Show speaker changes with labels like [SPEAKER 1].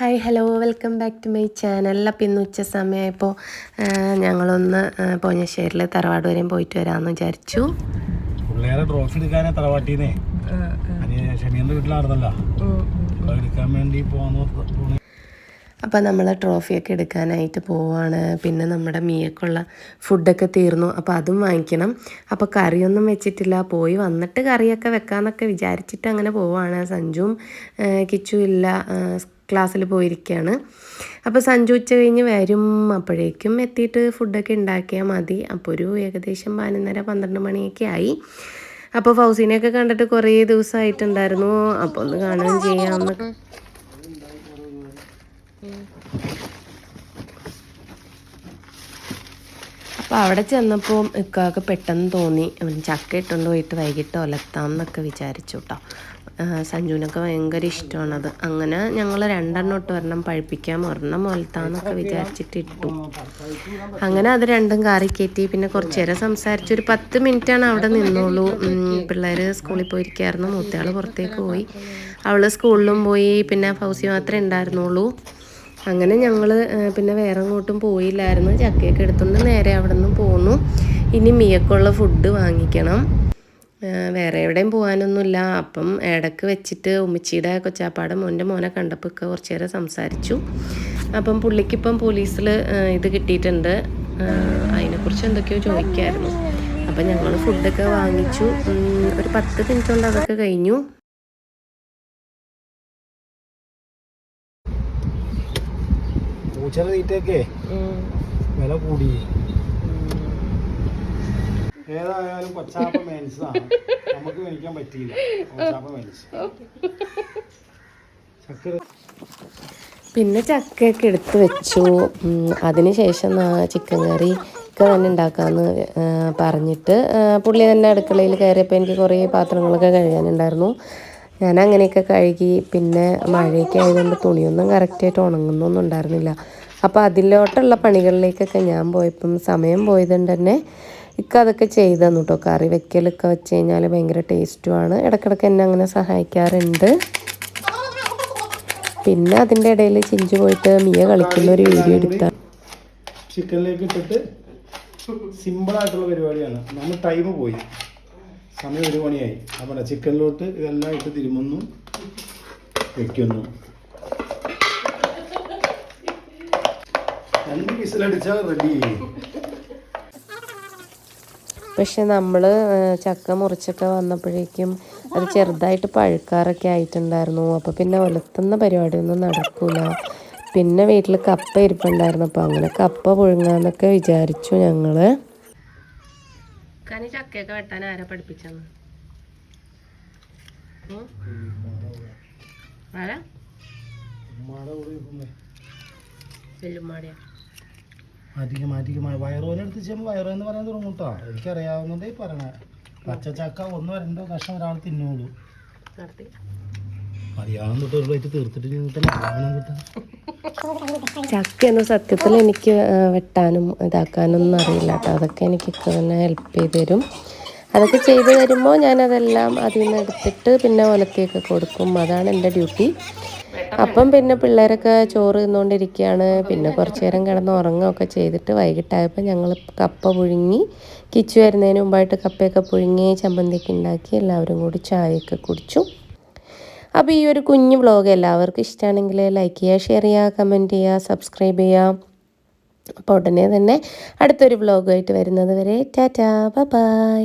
[SPEAKER 1] Hi hello welcome back to my channel. അപ്പം ഇന്ന് ഉച്ച സമയമായപ്പോൾ ഞങ്ങളൊന്ന് പോഞ്ഞശ്ശേരിൽ തറവാട് വരെയും പോയിട്ട് വരാമെന്ന് വിചാരിച്ചു.
[SPEAKER 2] പിള്ളേരെ ട്രോഫി എടുക്കാനേ തറവാട്ടീന്നേ. വീട്ടിലായിരുന്നല്ലോ എടുക്കാൻ വേണ്ടി പോകാൻ
[SPEAKER 1] അപ്പോൾ നമ്മൾ ട്രോഫിയൊക്കെ എടുക്കാനായിട്ട് പോവാണ്. പിന്നെ നമ്മുടെ മീയക്കുള്ള ഫുഡൊക്കെ തീർന്നു. അപ്പോൾ അതും വാങ്ങിക്കണം. അപ്പോൾ കറിയൊന്നും വെച്ചിട്ടില്ല. പോയി വന്നിട്ട് കറിയൊക്കെ വെക്കാമെന്നൊക്കെ വിചാരിച്ചിട്ട് അങ്ങനെ പോവാണ്. സഞ്ജുവും കിച്ചു ഇല്ല. ക്ലാസ്സിൽ പോയിരിക്കുകയാണ്. അപ്പോൾ സഞ്ജു ഉച്ച കഴിഞ്ഞ് വരും അപ്പോഴേക്കും എത്തിയിട്ട് ഫുഡൊക്കെ ഉണ്ടാക്കിയാൽ മതി. അപ്പോൾ ഒരു ഏകദേശം പതിനൊന്നര പന്ത്രണ്ട് മണിയൊക്കെ ആയി. അപ്പോൾ ഫൗസിനെയൊക്കെ കണ്ടിട്ട് കുറേ ദിവസമായിട്ടുണ്ടായിരുന്നു. അപ്പോൾ ഒന്ന് കാണുകയും ചെയ്യാമെന്ന് അപ്പോൾ അവിടെ ചെന്നപ്പോൾ ഇക്കാക്ക് പെട്ടെന്ന് തോന്നി. ചക്ക ഇട്ടുകൊണ്ട് പോയിട്ട് വൈകിട്ട് ഒലത്താം എന്നൊക്കെ വിചാരിച്ചു കേട്ടോ സഞ്ജുവിനൊക്കെ ഭയങ്കര ഇഷ്ടമാണത് അങ്ങനെ ഞങ്ങൾ രണ്ടെണ്ണം ഇട്ട് ഒരെണ്ണം പഴിപ്പിക്കാം ഒരെണ്ണം ഒലത്താന്നൊക്കെ വിചാരിച്ചിട്ട് ഇട്ടു. അങ്ങനെ അത് രണ്ടും കാറി കയറ്റി. പിന്നെ കുറച്ച് നേരം സംസാരിച്ചു ഒരു പത്ത് മിനിറ്റാണ് അവിടെ നിന്നോളൂ. പിള്ളേർ സ്കൂളിൽ പോയിരിക്കായിരുന്നു. മൂത്തയാൾ പുറത്തേക്ക് പോയി. അവൾ സ്കൂളിലും പോയി. പിന്നെ ഫൗസി മാത്രമേ ഉണ്ടായിരുന്നുള്ളൂ. അങ്ങനെ ഞങ്ങൾ പിന്നെ വേറെ അങ്ങോട്ടും പോയില്ലായിരുന്നു. ചക്കയൊക്കെ എടുത്തുകൊണ്ട് നേരെ അവിടെ നിന്ന് പോന്നു. ഇനി മിയക്കുള്ള ഫുഡ് വാങ്ങിക്കണം. വേറെ എവിടെയും പോകാനൊന്നുമില്ല അപ്പം ഇടയ്ക്ക് വെച്ചിട്ട് ഉമ്മച്ചിയുടെ കൊച്ചാപ്പാടെ മോന്റെ മോനെ കണ്ടപ്പോൾ ഒക്കെ കുറച്ച് നേരം സംസാരിച്ചു. അപ്പം പുള്ളിക്കിപ്പം പോലീസിൽ ഇത് കിട്ടിയിട്ടുണ്ട്. അതിനെക്കുറിച്ച് എന്തൊക്കെയോ ചോദിക്കായിരുന്നു. അപ്പം ഞങ്ങൾ ഫുഡൊക്കെ വാങ്ങിച്ചു. ഒരു പത്ത് മിനിറ്റ് കൊണ്ട് അതൊക്കെ കഴിഞ്ഞു.
[SPEAKER 2] പൂച്ചയുടെ തീറ്റയൊക്കെ വില കൂടി. ഏതായാലും കൊച്ചാപ്പ മേനിച്ചതാണ് നമുക്ക് മേടിക്കാൻ പറ്റിയില്ല. കൊച്ചാപ്പ മേനിച്ച് ചക്കര
[SPEAKER 1] പിന്നെ ചക്കയൊക്കെ എടുത്ത് വെച്ചു. അതിനുശേഷം ചിക്കൻ കറി ഒക്കെ തന്നെ ഉണ്ടാക്കാമെന്ന് പറഞ്ഞിട്ട് പുള്ളി തന്നെ അടുക്കളയിൽ കയറിയപ്പോൾ എനിക്ക് കുറേ പാത്രങ്ങളൊക്കെ കഴുകാനുണ്ടായിരുന്നു. ഞാൻ അങ്ങനെയൊക്കെ കഴുകി പിന്നെ മഴയൊക്കെ ആയതുകൊണ്ട് തുണിയൊന്നും കറക്റ്റായിട്ട് ഉണങ്ങുന്നൊന്നും ഉണ്ടായിരുന്നില്ല. അപ്പോൾ അതിലോട്ടുള്ള പണികളിലേക്കൊക്കെ ഞാൻ പോയപ്പം സമയം പോയതുകൊണ്ട് തന്നെ ഇക്ക അതൊക്കെ ചെയ്തു തന്നു കേട്ടോ കറി വെക്കലൊക്കെ വെച്ച് കഴിഞ്ഞാൽ ഭയങ്കര ടേസ്റ്റുമാണ് ഇടയ്ക്കിടയ്ക്ക് എന്നെ അങ്ങനെ സഹായിക്കാറുണ്ട്. പിന്നെ അതിന്റെ ഇടയിൽ ചിഞ്ചു പോയിട്ട് മിയ കളിക്കുന്ന ഒരു വീഡിയോ എടുത്താൽ
[SPEAKER 2] ചിക്കനിലേക്ക് ഇട്ടിട്ട് സിമ്പിളായിട്ടുള്ള പരിപാടിയാണ്. നമ്മൾ ടൈം പോയി. സമയം ഒരു മണിയായി. അപ്പോൾ ചിക്കനിലോട്ട് ഇതെല്ലാം ഇട്ട് തിരുമുന്നു. വെക്കുന്നു. രണ്ട് വിസിലടിച്ചാൽ റെഡി
[SPEAKER 1] പക്ഷെ നമ്മൾ ചക്ക മുറിച്ചൊക്കെ വന്നപ്പോഴേക്കും അത് ചെറുതായിട്ട് പഴുക്കാറൊക്കെ ആയിട്ടുണ്ടായിരുന്നു. അപ്പോൾ പിന്നെ ഒലത്തുന്ന പരിപാടിയൊന്നും നടക്കൂല. പിന്നെ വീട്ടിൽ കപ്പ ഇരിപ്പുണ്ടായിരുന്നു. അപ്പോൾ അങ്ങനെ കപ്പ പുഴുങ്ങാന്നൊക്കെ വിചാരിച്ചു ഞങ്ങൾ ചക്കയൊക്കെ വെട്ടാൻ ആരാ പഠിപ്പിച്ചെന്ന്? ആരാ? വെല്ലുമാടിയാ
[SPEAKER 2] മാറ്റിക്ക് അധികമായി. വയറോലെടുത്ത് ചെയ്യുമ്പോൾ വയറോന്ന് പറയാൻ തുടങ്ങും കേട്ടോ എനിക്കറിയാവുന്നതേ പറയണേ. പച്ചച്ചക്ക ഒന്ന് രണ്ടോ കഷ്ണം ഒരാൾ തിന്നോളൂ. തൊട്ട് ഒരു പ്ലേറ്റ് തീർത്തിട്ട്
[SPEAKER 1] ചക്കയൊന്നും സത്യത്തിൽ എനിക്ക് വെട്ടാനും ഇതാക്കാനൊന്നും അറിയില്ല കേട്ടോ അതൊക്കെ എനിക്ക് തന്നെ ഹെൽപ്പ് ചെയ്ത് തരും. അതൊക്കെ ചെയ്തു തരുമ്പോൾ ഞാനതെല്ലാം അതിൽ നിന്ന് എടുത്തിട്ട് പിന്നെ ഒലത്തിയൊക്കെ കൊടുക്കും. അതാണ് എന്റെ ഡ്യൂട്ടി അപ്പം പിന്നെ പിള്ളേരൊക്കെ ചോറ് തിന്നുകൊണ്ടിരിക്കുകയാണ് പിന്നെ കുറച്ച് നേരം കിടന്ന് ഉറങ്ങുകയൊക്കെ ചെയ്തിട്ട് വൈകിട്ടായപ്പോൾ ഞങ്ങൾ കപ്പ പുഴുങ്ങി കിച്ചു വരുന്നതിന് മുമ്പായിട്ട് കപ്പയൊക്കെ പുഴുങ്ങി ചമ്മന്തിയൊക്കെ ഉണ്ടാക്കി എല്ലാവരും കൂടി ചായയൊക്കെ കുടിച്ചു. അപ്പോൾ ഈ ഒരു കുഞ്ഞു വ്ളോഗ് എല്ലാവർക്കും ഇഷ്ടമാണെങ്കിൽ ലൈക്ക് ചെയ്യുക ഷെയർ ചെയ്യുക കമന്റ് ചെയ്യുക സബ്സ്ക്രൈബ് ചെയ്യുക. അപ്പോൾ ഉടനെ തന്നെ അടുത്തൊരു വ്ളോഗുമായിട്ട് വരുന്നത് വരെ ടാറ്റാ ബൈ.